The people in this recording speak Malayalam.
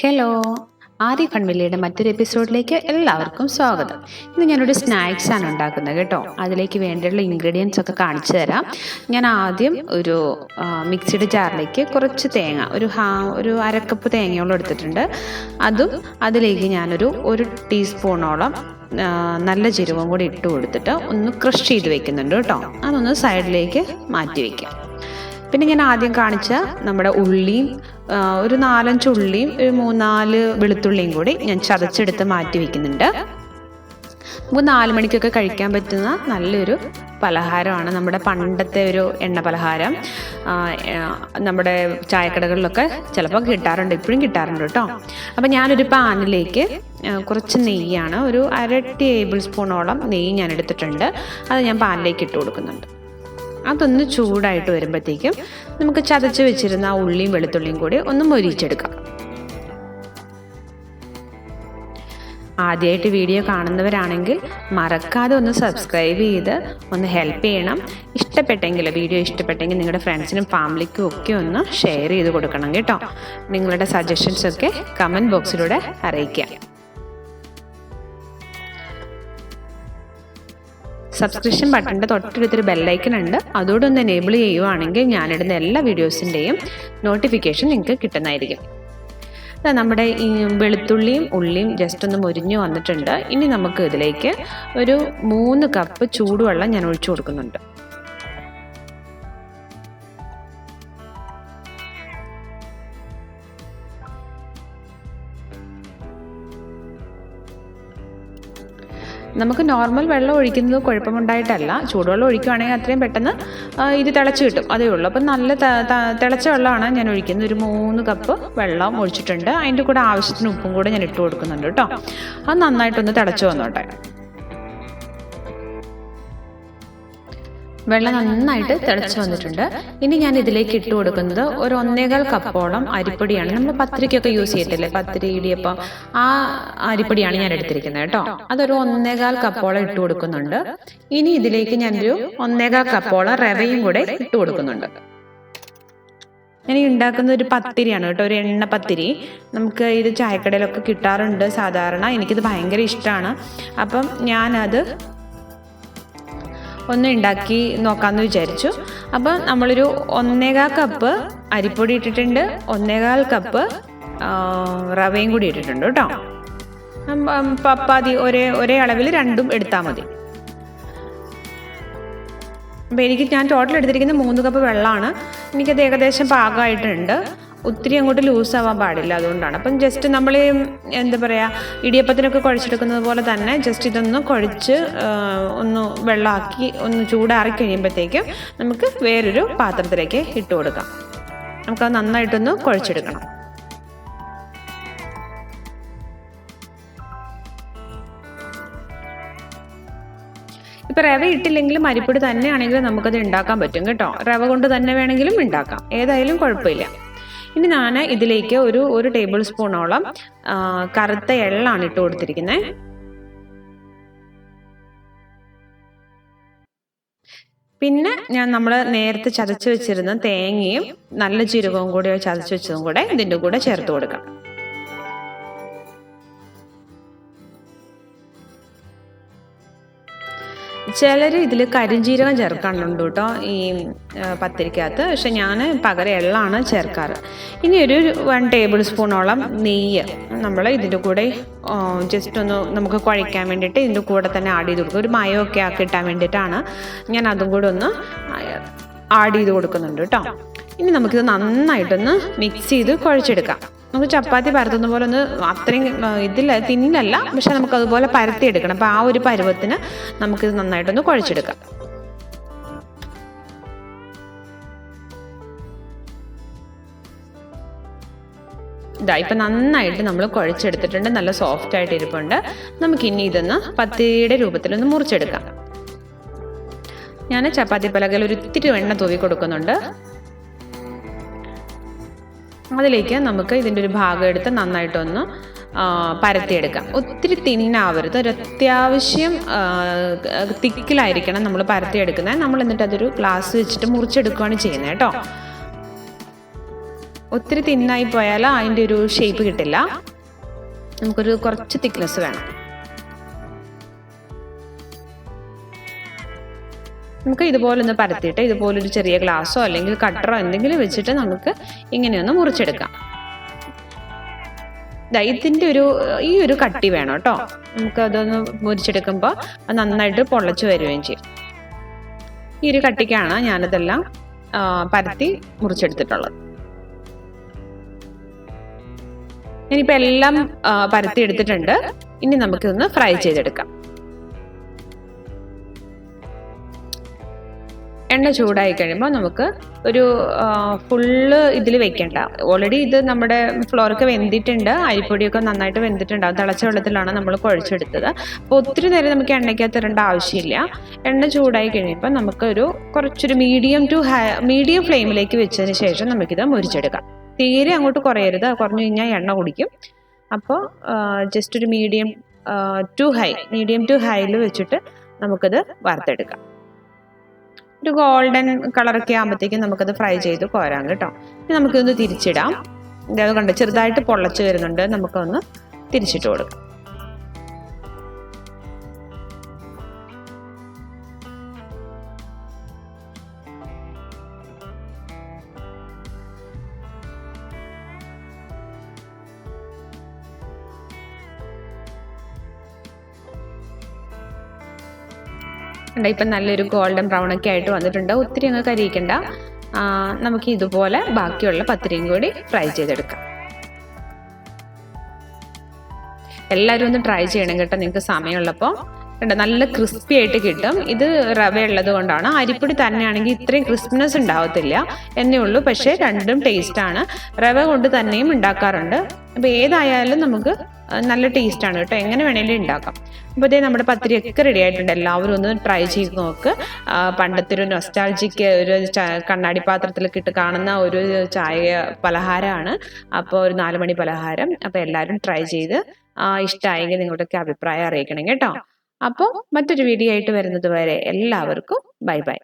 ഹലോ ആദ്യ ഫൺമില്ലിയുടെ മറ്റൊരു എപ്പിസോഡിലേക്ക് എല്ലാവർക്കും സ്വാഗതം. ഇന്ന് ഞാനൊരു സ്നാക്സ് ആണ് ഉണ്ടാക്കുന്നത് കേട്ടോ. അതിലേക്ക് വേണ്ടിയുള്ള ഇൻഗ്രീഡിയൻസ് ഒക്കെ കാണിച്ചു തരാം. ഞാൻ ആദ്യം ഒരു മിക്സിഡ് ജാറിലേക്ക് കുറച്ച് തേങ്ങ ഒരു ഹാ ഒരു അരക്കപ്പ് തേങ്ങയോളം എടുത്തിട്ടുണ്ട്. അതും അതിലേക്ക് ഞാനൊരു ഒരു ടീസ്പൂണോളം നല്ല ജീരകവും കൂടി ഇട്ട് കൊടുത്തിട്ട് ഒന്ന് ക്രഷ് ചെയ്ത് വെക്കുന്നുണ്ട് കേട്ടോ. അതൊന്ന് സൈഡിലേക്ക് മാറ്റി വയ്ക്കാം പിന്നെ ഞാൻ ആദ്യം കാണിച്ച നമ്മുടെ ഉള്ളിയും ഒരു നാലഞ്ച് ഉള്ളിയും ഒരു മൂന്നാൽ വെളുത്തുള്ളിയും കൂടി ഞാൻ ചതച്ചെടുത്ത് മാറ്റി വെക്കുന്നുണ്ട്. നമുക്ക് നാല് മണിക്കൊക്കെ കഴിക്കാൻ പറ്റുന്ന നല്ലൊരു പലഹാരമാണ് നമ്മുടെ പണ്ടത്തെ ഒരു എണ്ണ പലഹാരം. നമ്മുടെ ചായക്കടകളിലൊക്കെ ചിലപ്പോൾ കിട്ടാറുണ്ട് ഇപ്പോഴും കിട്ടാറുണ്ട് കേട്ടോ. അപ്പം ഞാനൊരു പാനിലേക്ക് കുറച്ച് നെയ്യാണ് ഒരു അര ടേബിൾ സ്പൂണോളം നെയ്യ് ഞാൻ എടുത്തിട്ടുണ്ട്. അത് ഞാൻ പാനിലേക്ക് ഇട്ട് കൊടുക്കുന്നുണ്ട്. അതൊന്ന് ചൂടായിട്ട് വരുമ്പോഴത്തേക്കും നമുക്ക് ചതച്ച് വെച്ചിരുന്ന ആ ഉള്ളിയും വെളുത്തുള്ളിയും കൂടി ഒന്ന് മൊരിച്ചെടുക്കാം ആദ്യമായിട്ട് വീഡിയോ കാണുന്നവരാണെങ്കിൽ മറക്കാതെ ഒന്ന് സബ്സ്ക്രൈബ് ചെയ്ത് ഒന്ന് ഹെൽപ്പ് ചെയ്യണം. ഇഷ്ടപ്പെട്ടെങ്കിൽ വീഡിയോ ഇഷ്ടപ്പെട്ടെങ്കിൽ നിങ്ങളുടെ ഫ്രണ്ട്സിനും ഫാമിലിക്കും ഒക്കെ ഒന്ന് ഷെയർ ചെയ്ത് കൊടുക്കണം കേട്ടോ. നിങ്ങളുടെ സജഷൻസൊക്കെ കമന്റ് ബോക്സിലൂടെ അറിയിക്കാം സബ്സ്ക്രിപ്ഷൻ ബട്ടന്റെ തൊട്ടടുത്തൊരു ബെല്ലൈക്കൺ ഉണ്ട്. അതോടെ ഒന്ന് എനേബിൾ ചെയ്യുവാണെങ്കിൽ ഞാനിടുന്ന എല്ലാ വീഡിയോസിന്റെയും നോട്ടിഫിക്കേഷൻ നിങ്ങൾക്ക് കിട്ടുന്നതായിരിക്കും. നമ്മുടെ ഈ വെളുത്തുള്ളിയും ഉള്ളിയും ജസ്റ്റ് ഒന്ന് മുരിഞ്ഞു വന്നിട്ടുണ്ട്. ഇനി നമുക്ക് ഇതിലേക്ക് ഒരു മൂന്ന് കപ്പ് ചൂടുവെള്ളം ഞാൻ ഒഴിച്ചു കൊടുക്കുന്നുണ്ട്. നമുക്ക് നോർമൽ വെള്ളം ഒഴിക്കുന്നത് കുഴപ്പമുണ്ടായിട്ടല്ല. ചൂടുവെള്ളം ഒഴിക്കുകയാണെങ്കിൽ അത്രയും പെട്ടെന്ന് ഇത് തിളച്ച് കിട്ടും. അതേ ഉള്ളൂ. അപ്പം നല്ല തിളച്ച വെള്ളമാണ് ഞാൻ ഒഴിക്കുന്നത്. ഒരു മൂന്ന് കപ്പ് വെള്ളം ഒഴിച്ചിട്ടുണ്ട്. അതിന്റെ കൂടെ ആവശ്യത്തിന് ഉപ്പും കൂടെ ഞാൻ ഇട്ട് കൊടുക്കുന്നുണ്ട് കേട്ടോ. അത് നന്നായിട്ടൊന്ന് തിളച്ച് വന്നോട്ടെ. വെള്ളം നന്നായിട്ട് തിളച്ച് വന്നിട്ടുണ്ട്. ഇനി ഞാൻ ഇതിലേക്ക് ഇട്ട് കൊടുക്കുന്നത് ഒരു ഒന്നേകാൽ കപ്പോളം അരിപ്പൊടിയാണ്. നമ്മൾ പത്തിരിക്കൊക്കെ യൂസ് ചെയ്യത്തില്ലേ? പത്തിരി ഇടിയപ്പം. ആ അരിപ്പൊടിയാണ് ഞാൻ എടുത്തിരിക്കുന്നത് കേട്ടോ. അതൊരു ഒന്നേകാൽ കപ്പോളം ഇട്ട് കൊടുക്കുന്നുണ്ട്. ഇനി ഇതിലേക്ക് ഞാനൊരു ഒന്നേകാൽ കപ്പോളം റവയും കൂടെ ഇട്ട് കൊടുക്കുന്നുണ്ട്. ഞാൻ ഉണ്ടാക്കുന്ന ഒരു പത്തിരിയാണ് കേട്ടോ. ഒരു എണ്ണ പത്തിരി. നമുക്ക് ഇത് ചായക്കടയിലൊക്കെ കിട്ടാറുണ്ട് സാധാരണ. എനിക്കിത് ഭയങ്കര ഇഷ്ടമാണ് അപ്പം ഞാനത് ഒന്ന് ഉണ്ടാക്കി നോക്കാമെന്ന് വിചാരിച്ചു. അപ്പോൾ നമ്മളൊരു ഒന്നേകാൽ കപ്പ് അരിപ്പൊടി ഇട്ടിട്ടുണ്ട് ഒന്നേകാൽ കപ്പ് റവയും കൂടി ഇട്ടിട്ടുണ്ട് കേട്ടോ. പപ്പാതി ഒരേ ഒരേ അളവിൽ രണ്ടും എടുത്താൽ മതി. അപ്പം എനിക്ക് ഞാൻ ടോട്ടൽ എടുത്തിരിക്കുന്നത് മൂന്ന് കപ്പ് വെള്ളമാണ്. എനിക്കത് ഏകദേശം പാകമായിട്ടുണ്ട്. ഒത്തിരി അങ്ങോട്ട് ലൂസ് ആവാൻ പാടില്ല അതുകൊണ്ടാണ്. അപ്പം ജസ്റ്റ് നമ്മൾ എന്താ പറയുക ഇടിയപ്പത്തിനൊക്കെ കുഴച്ചെടുക്കുന്നത് പോലെ തന്നെ ജസ്റ്റ് ഇതൊന്ന് കുഴച്ച് ഒന്ന് വെള്ളമാക്കി ഒന്ന് ചൂടാറി കഴിയുമ്പോഴത്തേക്കും നമുക്ക് വേറൊരു പാത്രത്തിലേക്ക് ഇട്ട് കൊടുക്കാം. നമുക്കത് നന്നായിട്ടൊന്ന് കുഴച്ചെടുക്കണം. ഇപ്പം റവ ഇട്ടില്ലെങ്കിലും അരിപ്പൊടി തന്നെയാണെങ്കിലും നമുക്കത് ഉണ്ടാക്കാൻ പറ്റും കേട്ടോ. റവ കൊണ്ട് തന്നെ വേണമെങ്കിലും ഉണ്ടാക്കാം. ഏതായാലും കുഴപ്പമില്ല. ഇനി ഞാൻ ഇതിലേക്ക് ഒരു ഒരു ടേബിൾ സ്പൂണോളം കറുത്ത എള്ളാണ് ഇട്ട് കൊടുത്തിരിക്കുന്നത് പിന്നെ ഞാൻ നമ്മൾ നേരത്തെ ചതച്ച് വെച്ചിരുന്ന തേങ്ങയും നല്ല ജീരകവും കൂടി ചതച്ച് വെച്ചതും കൂടെ ഇതിന്റെ കൂടെ ചേർത്ത് കൊടുക്കാം. ചിലർ ഇതിൽ കരിഞ്ജീരകം ചേർക്കാറുണ്ട് കേട്ടോ ഈ പത്തിരിക്കകത്ത്. പക്ഷെ ഞാൻ പകരം എള്ളാണ് ചേർക്കാറ്. ഇനി ഒരു വൺ ടേബിൾ സ്പൂണോളം നെയ്യ് നമ്മൾ ഇതിന്റെ കൂടെ ജസ്റ്റ് ഒന്ന് നമുക്ക് കുഴയ്ക്കാൻ വേണ്ടിയിട്ട് ഇതിന്റെ കൂടെ തന്നെ ആഡ് ചെയ്ത് കൊടുക്കും. ഒരു മയമൊക്കെ ആക്കി ഇട്ടാൻ വേണ്ടിയിട്ടാണ് ഞാൻ അതും കൂടെ ഒന്ന് ആഡ് ചെയ്ത് കൊടുക്കുന്നുണ്ട് കേട്ടോ. ഇനി നമുക്കിത് നന്നായിട്ടൊന്ന് മിക്സ് ചെയ്ത് കുഴച്ചെടുക്കാം. നമുക്ക് ചപ്പാത്തി പരത്തുന്ന പോലെ ഒന്ന് അത്രയും ഇതിൽ തിന്നല്ല പക്ഷെ നമുക്ക് അതുപോലെ പരത്തിയെടുക്കണം. അപ്പോൾ ആ ഒരു പരുവത്തിന് നമുക്കിത് നന്നായിട്ടൊന്ന് കുഴച്ചെടുക്കാം. ഇതാ ഇപ്പം നന്നായിട്ട് നമ്മൾ കുഴച്ചെടുത്തിട്ടുണ്ട്. നല്ല സോഫ്റ്റ് ആയിട്ട് ഇരിപ്പുണ്ട്. നമുക്ക് നമുക്കിനി ഇതൊന്ന് പത്തിരിയുടെ രൂപത്തിലൊന്ന് മുറിച്ചെടുക്കാം. ഞാൻ ചപ്പാത്തി പലകയിൽ ഒരു ഇത്തിരി എണ്ണ തൂവി കൊടുക്കുന്നുണ്ട്. അതിലേക്ക് നമുക്ക് ഇതിന്റെ ഒരു ഭാഗം എടുത്ത് നന്നായിട്ടൊന്ന് പരത്തിയെടുക്കാം. ഒത്തിരി തിന്നാവരുത്. ഒരു അത്യാവശ്യം തിക്കിലായിരിക്കണം നമ്മൾ പരത്തിയെടുക്കുന്നത്. നമ്മൾ എന്നിട്ട് അതൊരു ഗ്ലാസ് വെച്ചിട്ട് മുറിച്ചെടുക്കുകയാണ് ചെയ്യുന്നത് കേട്ടോ. ഒത്തിരി തിന്നായി പോയാൽ അതിന്റെ ഒരു ഷേപ്പ് കിട്ടില്ല. നമുക്കൊരു കുറച്ച് തിക്നെസ് വേണം. നമുക്ക് ഇതുപോലെ ഒന്ന് പരത്തിയിട്ട് ഇതുപോലൊരു ചെറിയ ഗ്ലാസ്സോ അല്ലെങ്കിൽ കട്ടറോ എന്തെങ്കിലും വെച്ചിട്ട് നമുക്ക് ഇങ്ങനെയൊന്ന് മുറിച്ചെടുക്കാം. ദാ ഇതിന്റെ ഒരു ഈ ഒരു കട്ടി വേണം കേട്ടോ. നമുക്ക് അതൊന്ന് മുറിച്ചെടുക്കുമ്പോൾ അത് നന്നായിട്ട് പൊള്ളച്ചു വരികയും ചെയ്യും. ഈ ഒരു കട്ടിക്കാണ് ഞാനിതെല്ലാം പരത്തി മുറിച്ചെടുത്തിട്ടുള്ളത്. ഇനിയിപ്പോൾ എല്ലാം പരത്തി എടുത്തിട്ടുണ്ട്. ഇനി നമുക്കിതൊന്ന് ഫ്രൈ ചെയ്തെടുക്കാം. എണ്ണ ചൂടായി കഴിയുമ്പോൾ നമുക്ക് ഒരു ഫുള്ള് ഇതിൽ വെക്കേണ്ട. ഓൾറെഡി ഇത് നമ്മുടെ ഫ്ലോറൊക്കെ വെന്തിട്ടുണ്ട്. അരിപ്പൊടിയൊക്കെ നന്നായിട്ട് വെന്തിട്ടുണ്ടാവും തിളച്ച വെള്ളത്തിലാണ് നമ്മൾ കുഴച്ചെടുത്തത്. അപ്പോൾ ഒത്തിരി നേരം നമുക്ക് എണ്ണയ്ക്കകത്ത് ഇടേണ്ട ആവശ്യമില്ല. എണ്ണ ചൂടായി കഴിയുമ്പോൾ നമുക്കൊരു കുറച്ചൊരു മീഡിയം ടു മീഡിയം ഫ്ലെയിമിലേക്ക് വെച്ചതിന് ശേഷം നമുക്കിത് മുരിച്ചെടുക്കാം. തീരെ അങ്ങോട്ട് കുറയരുത്. കുറഞ്ഞു കഴിഞ്ഞാൽ എണ്ണ കുടിക്കും. അപ്പോൾ ജസ്റ്റ് ഒരു medium to high medium to ഹൈയിൽ വെച്ചിട്ട് നമുക്കത് വറുത്തെടുക്കാം. ഒരു ഗോൾഡൻ കളറൊക്കെ ആകുമ്പോഴത്തേക്കും നമുക്കത് ഫ്രൈ ചെയ്ത് കോരാം കേട്ടോ. ഇനി നമുക്കിതൊന്ന് തിരിച്ചിടാം. അതായത് കണ്ട് ചെറുതായിട്ട് പൊള്ളച്ച് വരുന്നുണ്ട്. നമുക്കൊന്ന് തിരിച്ചിട്ട് കൊടുക്കാം. ഉണ്ട് ഇപ്പം നല്ലൊരു ഗോൾഡൻ ബ്രൗൺ ഒക്കെ ആയിട്ട് വന്നിട്ടുണ്ട്. ഒത്തിരി അങ്ങ് കരിയിക്കണ്ട. നമുക്ക് ഇതുപോലെ ബാക്കിയുള്ള പത്തിരിയും കൂടി ഫ്രൈ ചെയ്തെടുക്കാം. എല്ലാവരും ഒന്ന് ട്രൈ ചെയ്യണം കേട്ടോ നിങ്ങൾക്ക് സമയമുള്ളപ്പോൾ. കണ്ടോ നല്ല ക്രിസ്പി ആയിട്ട് കിട്ടും. ഇത് റവ ഉള്ളത് കൊണ്ടാണ്. അരിപ്പൊടി തന്നെയാണെങ്കിൽ ഇത്രയും ക്രിസ്പിനെസ് ഉണ്ടാവത്തില്ല. എന്നേ ഉള്ളൂ. പക്ഷേ രണ്ടും ടേസ്റ്റാണ് റവ കൊണ്ട് തന്നെയും ഉണ്ടാക്കാറുണ്ട്. അപ്പോൾ ഏതായാലും നമുക്ക് നല്ല ടേസ്റ്റാണ് കേട്ടോ. എങ്ങനെ വേണേലും ഉണ്ടാക്കാം അപ്പോൾ ഇതേ നമ്മുടെ പത്തിരിയൊക്കെ റെഡി ആയിട്ടുണ്ട്. എല്ലാവരും ഒന്ന് ട്രൈ ചെയ്ത് നോക്ക്. പണ്ടത്തെ ഒരു നൊസ്റ്റാൾജിക്ക് ഒരു കണ്ണാടി പാത്രത്തിലൊക്കെ ഇട്ട് കാണുന്ന ഒരു ചായ പലഹാരമാണ്. അപ്പോൾ ഒരു നാല് മണി പലഹാരം. അപ്പോൾ എല്ലാവരും ട്രൈ ചെയ്ത് ഇഷ്ടമായെങ്കിൽ നിങ്ങളുടെയൊക്കെ അഭിപ്രായം അറിയിക്കണം കേട്ടോ. അപ്പോൾ മറ്റൊരു വീഡിയോ ആയിട്ട് വരുന്നത് വരെ എല്ലാവർക്കും ബൈ ബൈ